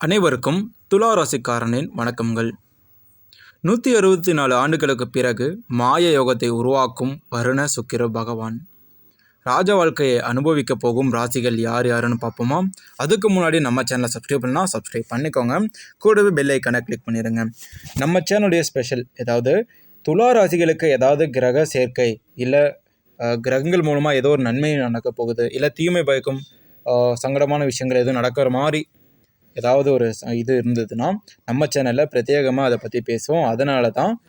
அனைவருக்கும் துலா ராசிக்காரனின் வணக்கங்கள். நூற்றி அறுபத்தி நாலு ஆண்டுகளுக்கு பிறகு மாய யோகத்தை உருவாக்கும் வருண சுக்கிர பகவான். ராஜ வாழ்க்கையை அனுபவிக்க போகும் ராசிகள் யார் யாருன்னு பார்ப்போமா? அதுக்கு முன்னாடி நம்ம சேனலை சப்ஸ்கிரைப் பண்ணால் சப்ஸ்கிரைப் பண்ணிக்கோங்க. கூடவே பெல் ஐக்கனை கிளிக் பண்ணிடுங்க நம்ம சேனலுடைய ஸ்பெஷல் ஏதாவது துலா ராசிகளுக்கு ஏதாவது கிரக சேர்க்கை இல்லை கிரகங்கள் மூலமாக ஏதோ ஒரு நன்மை நடக்க போகுது இல்லை தீமை பயக்கும் சங்கடமான விஷயங்கள் எதுவும் நடக்கிற மாதிரி ஏதாவது ஒரு ச- இது இருந்ததுன்னா நம்ம சேனலில் பிரத்யேகமாக அதை பற்றி பேசுவோம். அதனால தான்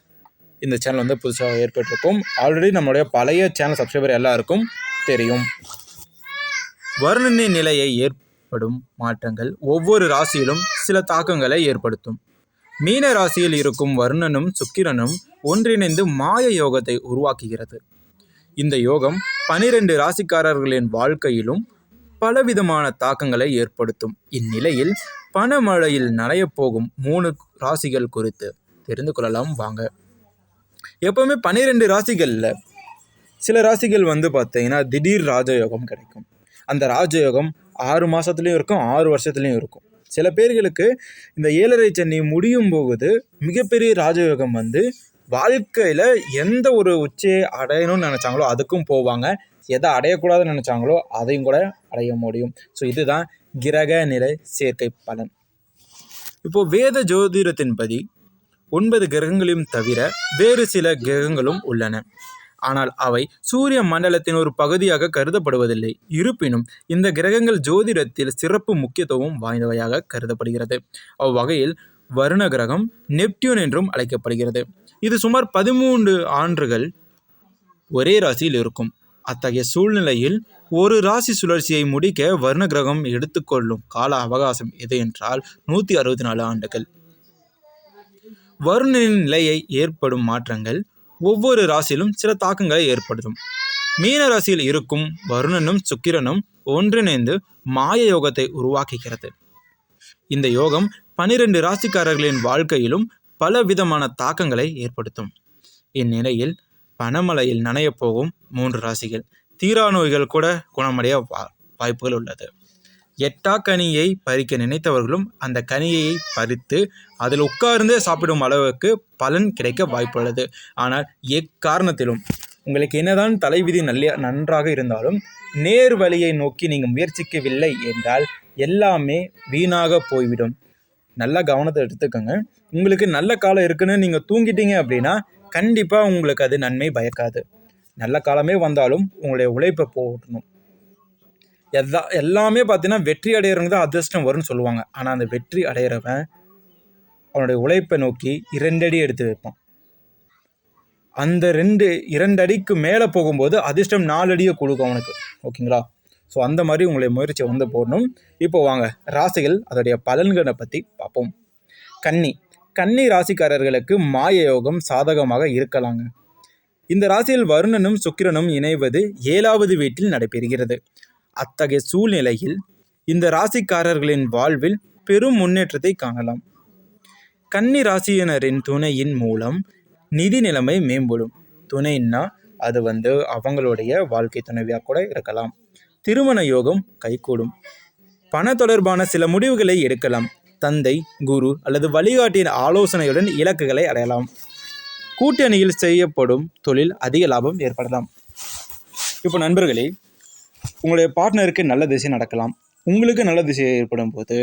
இந்த சேனல் வந்து புதுசாக ஏற்பட்டிருக்கும். ஆல்ரெடி நம்மளுடைய பழைய சேனல் சப்ஸ்கிரைபர் எல்லாருக்கும் தெரியும். வருணனின் நிலையை ஏற்படும் மாற்றங்கள் ஒவ்வொரு ராசியிலும் சில தாக்கங்களை ஏற்படுத்தும். மீன ராசியில் இருக்கும் வருணனும் சுக்கிரனும் ஒன்றிணைந்து மாய யோகத்தை உருவாக்குகிறது. இந்த யோகம் பனிரெண்டு ராசிக்காரர்களின் வாழ்க்கையிலும் பலவிதமான தாக்கங்களை ஏற்படுத்தும். இந்நிலையில் பணமழையில் நனையப்போகும் மூணு ராசிகள் குறித்து தெரிந்து கொள்ளலாம். வாங்க. எப்போவுமே பன்னிரெண்டு ராசிகளில் சில ராசிகள் வந்து பார்த்தீங்கன்னா திடீர் ராஜயோகம் கிடைக்கும். அந்த ராஜயோகம் ஆறு மாதத்துலேயும் இருக்கும் ஆறு வருஷத்துலேயும் இருக்கும். சில பேர்களுக்கு இந்த ஏழரை சென்னை முடியும் போகுது மிகப்பெரிய ராஜயோகம் வந்து வாழ்க்கையில் எந்த ஒரு உச்சியை அடையணும்னு நினச்சாங்களோ அதுக்கும் போவாங்க. எதை அடையக்கூடாதுன்னு நினச்சாங்களோ அதையும் கூட அடைய முடியும். ஸோ இதுதான் கிரக நிலை சேர்க்கை பலன். இப்போ வேத ஜோதிடத்தின்படி ஒன்பது கிரகங்களையும் தவிர வேறு சில கிரகங்களும் உள்ளன. ஆனால் அவை சூரிய மண்டலத்தின் ஒரு பகுதியாக கருதப்படுவதில்லை. இருப்பினும் இந்த கிரகங்கள் ஜோதிடத்தில் சிறப்பு முக்கியத்துவம் வாய்ந்தவையாக கருதப்படுகிறது. அவ்வகையில் வருண கிரகம் நெப்டியூன் என்றும் அழைக்கப்படுகிறது. இது சுமார் பதிமூன்று ஆண்டுகள் ஒரே ராசியில் இருக்கும். அத்தகைய சூழ்நிலையில் ஒரு ராசி சுழற்சியை முடிக்க வர்ண கிரகம் எடுத்துக்கொள்ளும் கால அவகாசம் எது என்றால் நூற்றி அறுபத்தி நாலு ஆண்டுகள். வருணனின் நிலையை ஏற்படும் மாற்றங்கள் ஒவ்வொரு ராசியிலும் சில தாக்கங்களை ஏற்படுத்தும். மீன ராசியில் இருக்கும் வருணனும் சுக்கிரனும் ஒன்றிணைந்து மாய யோகத்தை உருவாக்குகிறது. இந்த யோகம் பனிரெண்டு ராசிக்காரர்களின் வாழ்க்கையிலும் பல விதமான தாக்கங்களை ஏற்படுத்தும். இந்நிலையில் பணமழையில் நனையப் போகும் மூன்று ராசிகள். தீரா நோய்கள் கூட குணமடைய வா- வாய்ப்புகள் உள்ளது. எட்டா கனியை பறிக்க நினைத்தவர்களும் அந்த கனியை பறித்து அதில் உட்கார்ந்தே சாப்பிடும் அளவுக்கு பலன் கிடைக்க வாய்ப்புள்ளது. ஆனால் எக்காரணத்திலும்? உங்களுக்கு என்னதான் தலைவிதி நல்ல நன்றாக இருந்தாலும் நேர் வழியை நோக்கி நீங்கள் முயற்சிக்கவில்லை என்றால் எல்லாமே வீணாக போய்விடும். நல்ல கவனத்தை எடுத்துக்கோங்க. உங்களுக்கு நல்ல காலம் இருக்குன்னு நீங்கள் தூங்கிட்டீங்க அப்படின்னா கண்டிப்பாக உங்களுக்கு அது நன்மை பயக்காது. நல்ல காலமே வந்தாலும் உங்களுடைய உழைப்பை போடணும் எதா எல்லாமே பார்த்தீங்கன்னா வெற்றி அடையிறவங்க தான் அதிர்ஷ்டம் வரும்னு சொல்லுவாங்க. ஆனால் அந்த வெற்றி அடையிறவன் அவனுடைய உழைப்பை நோக்கி இரண்டடி எடுத்து வைப்பான். அந்த ரெண்டு இரண்டு அடிக்கு மேலே போகும்போது அதிர்ஷ்டம் நாலு அடியை கொடுக்கும் அவனுக்கு. ஓகேங்களா? ஸோ அந்த மாதிரி உங்களுடைய முயற்சி வந்து போடணும். இப்போ வாங்க ராசிகள் அதோடைய பலன்களை பற்றி பார்ப்போம். கன்னி. கன்னி ராசிக்காரர்களுக்கு மாய யோகம் சாதகமாக இருக்கலாங்க. இந்த ராசியில் வருணனும் சுக்கிரனும் இணைவது ஏழாவது வீட்டில் நடைபெறுகிறது. அத்தகைய சூழ்நிலையில் இந்த ராசிக்காரர்களின் வாழ்வில் பெரும் முன்னேற்றத்தை காணலாம். கன்னி ராசியினரின் துணையின் மூலம் நிதி நிலைமை மேம்படும். துணைன்னா அது வந்து அவங்களுடைய வாழ்க்கை துணைவியாக கூட இருக்கலாம். திருமண யோகம் கைகூடும். பண தொடர்பான சில முடிவுகளை எடுக்கலாம். தந்தை குரு அல்லது வழிகாட்டியின் ஆலோசனையுடன் இலக்குகளை அடையலாம். கூட்டணியில் செய்யப்படும் தொழில் அதிக லாபம் ஏற்படலாம். இப்போ நண்பர்களே உங்களுடைய பார்ட்னருக்கு நல்ல திசை நடக்கலாம். உங்களுக்கு நல்ல திசை ஏற்படும் போது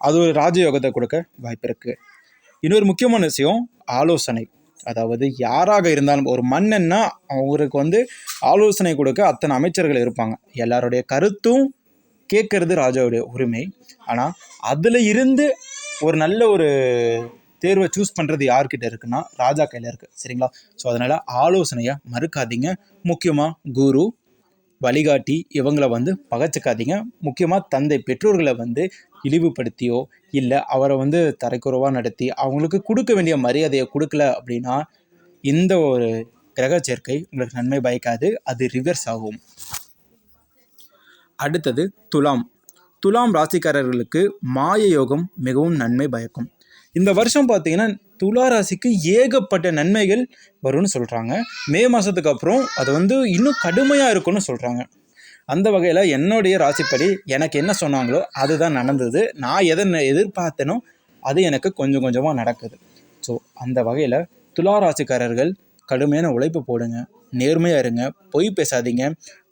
அது ஒரு ராஜயோகத்தை கொடுக்க வாய்ப்பு இருக்குது இன்னொரு முக்கியமான விஷயம் ஆலோசனை. அதாவது யாராக இருந்தாலும் ஒரு மன்னன்னா அவருக்கு வந்து ஆலோசனை கொடுக்க அத்தனை அமைச்சர்கள் இருப்பாங்க. எல்லாருடைய கருத்தும் கேட்கறது ராஜாவுடைய உரிமை. ஆனால் அதில் இருந்து ஒரு நல்ல ஒரு தேர்வை சூஸ் பண்ணுறது யார்கிட்ட இருக்குன்னா ராஜா கையில் இருக்குது சரிங்களா? ஸோ அதனால் ஆலோசனையை மறுக்காதீங்க. முக்கியமாக குரு வழிகாட்டி இவங்கள வந்து பகச்சிக்காதீங்க. முக்கியமாக தந்தை பெற்றோர்களை வந்து இழிவுபடுத்தியோ இல்லை அவரை வந்து தரைக்குறவாக நடத்தி அவங்களுக்கு கொடுக்க வேண்டிய மரியாதையை கொடுக்கல அப்படின்னா இந்த ஒரு கிரக சேர்க்கை உங்களுக்கு நன்மை பயக்காது. அது ரிவர்ஸ் ஆகும். அடுத்தது துலாம். துலாம் ராசிக்காரர்களுக்கு மாய யோகம் மிகவும் நன்மை பயக்கும். இந்த வருஷம் பார்த்தீங்கன்னா துலா ராசிக்கு ஏகப்பட்ட நன்மைகள் வரும்னு சொல்கிறாங்க மே மாதத்துக்கு அப்புறம் அது வந்து இன்னும் கடுமையாக இருக்கும்னு சொல்கிறாங்க அந்த வகையில் என்னுடைய ராசிப்படி எனக்கு என்ன சொன்னாங்களோ அதுதான் நடந்தது. நான் எதை எதிர்பார்த்தனோ எதிர்பார்த்தேனோ அது எனக்கு கொஞ்சம் கொஞ்சமாக நடக்குது. ஸோ அந்த வகையில் துலா ராசிக்காரர்கள் கடுமையான உழைப்பு போடுங்க. நேர்மையாக இருங்க. பொய் பேசாதீங்க.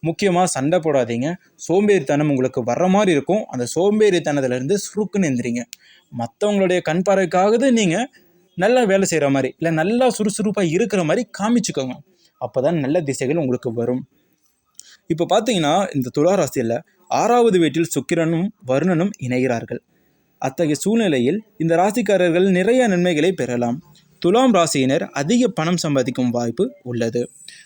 முக்கியமாக சண்டை போடாதீங்க. சோம்பேறித்தனம் உங்களுக்கு வர்ற மாதிரி இருக்கும். அந்த சோம்பேறித்தனத்துலேருந்து சுருக்குன்னு எந்திரிங்க. மற்றவங்களுடைய கண் பார்வைக்காவது நீங்கள் நல்லா வேலை செய்கிற மாதிரி இல்லை நல்லா சுறுசுறுப்பாக இருக்கிற மாதிரி காமிச்சுக்கோங்க. அப்போ தான் நல்ல திசைகள் உங்களுக்கு வரும். இப்போ பார்த்தீங்கன்னா இந்த துளாராசியில் ஆறாவது வீட்டில் சுக்கிரனும் வருணனும் இணைகிறார்கள். அத்தகைய சூழ்நிலையில் இந்த ராசிக்காரர்கள் நிறைய நன்மைகளை பெறலாம். துலாம் ராசியினர் அதிக பணம் சம்பாதிக்கும் வாய்ப்பு உள்ளது.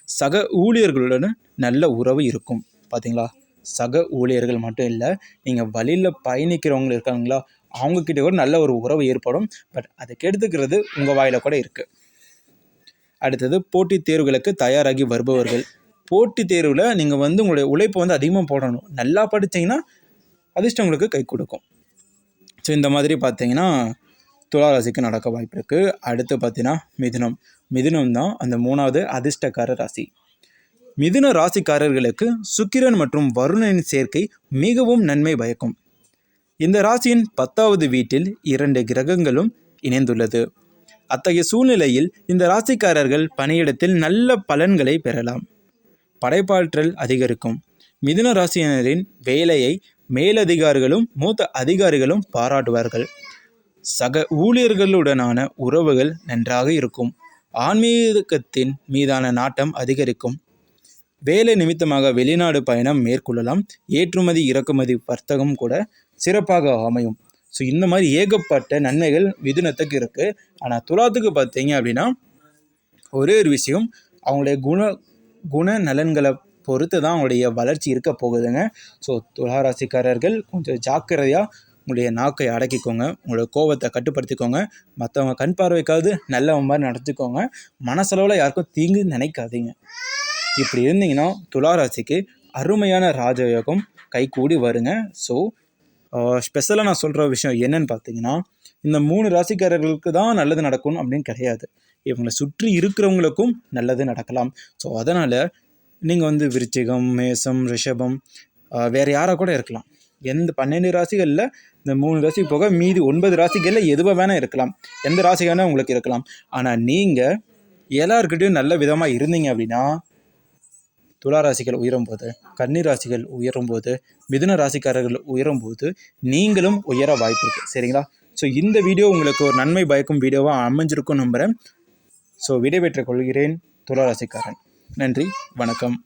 சக ஊழியர்களுடன் நல்ல உறவு இருக்கும். பார்த்தீங்களா சக ஊழியர்கள் மட்டும் இல்லை நீங்கள் வழியில் பயணிக்கிறவங்க இருக்காங்களா? அவங்கக்கிட்ட கூட நல்ல ஒரு உறவு ஏற்படும். பட் அதை கெடுத்துக்கிறது உங்கள் வாயில் கூட இருக்குது அடுத்தது போட்டித் தேர்வுகளுக்கு தயாராகி வருபவர்கள். போட்டித் தேர்வில் நீங்கள் வந்து உங்களுடைய உழைப்பை வந்து அதிகமாக போடணும். நல்லா படிச்சீங்கன்னா அதிர்ஷ்டம் உங்களுக்கு கை கொடுக்கும். ஸோ இந்த மாதிரி பார்த்தீங்கன்னா துளாராசிக்கு நடக்க வாய்ப்பு இருக்குது அடுத்து பார்த்தீங்கன்னா மிதுனம். மிதுனம் தான் அந்த மூணாவது அதிர்ஷ்டக்கார ராசி. மிதுன ராசிக்காரர்களுக்கு சுக்கிரன் மற்றும் வருணனின் சேர்க்கை மிகவும் நன்மை பயக்கும். இந்த ராசியின் பத்தாவது வீட்டில் இரண்டு கிரகங்களும் இணைந்துள்ளது. அத்தகைய சூழ்நிலையில் இந்த ராசிக்காரர்கள் பணியிடத்தில் நல்ல பலன்களை பெறலாம். படைப்பாற்றல் அதிகரிக்கும். மிதுன ராசியினரின் வேலையை மேலதிகாரிகளும் மூத்த அதிகாரிகளும் பாராட்டுவார்கள். சக ஊழியர்களுடனான உறவுகள் நன்றாக இருக்கும். ஆன்மீகத்தின் மீதான நாட்டம் அதிகரிக்கும். வேலை நிமித்தமாக வெளிநாடு பயணம் மேற்கொள்ளலாம். ஏற்றுமதி இறக்குமதி வர்த்தகம் கூட சிறப்பாக அமையும். ஸோ இந்த மாதிரி ஏகப்பட்ட நன்மைகள் மிதுனத்துக்கு இருக்குது ஆனால் துலாத்துக்கு பார்த்தீங்க அப்படின்னா ஒரே ஒரு விஷயம் அவங்களுடைய குண குண நலன்களை பொறுத்து தான் அவங்களுடைய வளர்ச்சி இருக்க போகுதுங்க. ஸோ துளாராசிக்காரர்கள் கொஞ்சம் ஜாக்கிரதையாக உங்களுடைய நாக்கை அடக்கிக்கோங்க. உங்களோட கோபத்தை கட்டுப்படுத்திக்கோங்க. மற்றவங்க கண் பார்வைக்காவது நல்லவன் மாதிரி நடத்திக்கோங்க. மனசளவில் யாருக்கும் தீங்கு நினைக்காதீங்க. இப்படி இருந்தீங்கன்னா துளாராசிக்கு அருமையான ராஜயோகம் கைகூடி வருங்க. ஸோ ஸ்பெஷலாக நான் சொல்கிற விஷயம் என்னன்னு பார்த்தீங்கன்னா இந்த மூணு ராசிக்காரர்களுக்கு தான் நல்லது நடக்கும் அப்படின்னு கிடையாது. இவங்களை சுற்றி இருக்கிறவங்களுக்கும் நல்லது நடக்கலாம். ஸோ அதனால் நீங்கள் வந்து விருச்சிகம் மேசம் ரிஷபம் வேறு யாராக கூட இருக்கலாம். எந்த பன்னெண்டு ராசிகளில் இந்த மூணு ராசி போக மீதி ஒன்பது ராசிகளில் எதுவாக வேணால் இருக்கலாம். எந்த ராசி வேணால் உங்களுக்கு இருக்கலாம். ஆனால் நீங்கள் எல்லாருக்கிட்டையும் நல்ல விதமாக இருந்தீங்க அப்படின்னா துலா ராசிகள் உயரும்போது கன்னி ராசிகள் உயரும்போது மிதுன ராசிக்காரர்கள் உயரும்போது நீங்களும் உயர வாய்ப்பு இருக்குது சரிங்களா? ஸோ இந்த வீடியோ உங்களுக்கு ஒரு நன்மை பயக்கும் வீடியோவாக அமைஞ்சிருக்கும் நம்புகிறேன் ஸோ விடைபெற்றுக் கொள்கிறேன் துலா ராசிக்காரன். நன்றி வணக்கம்.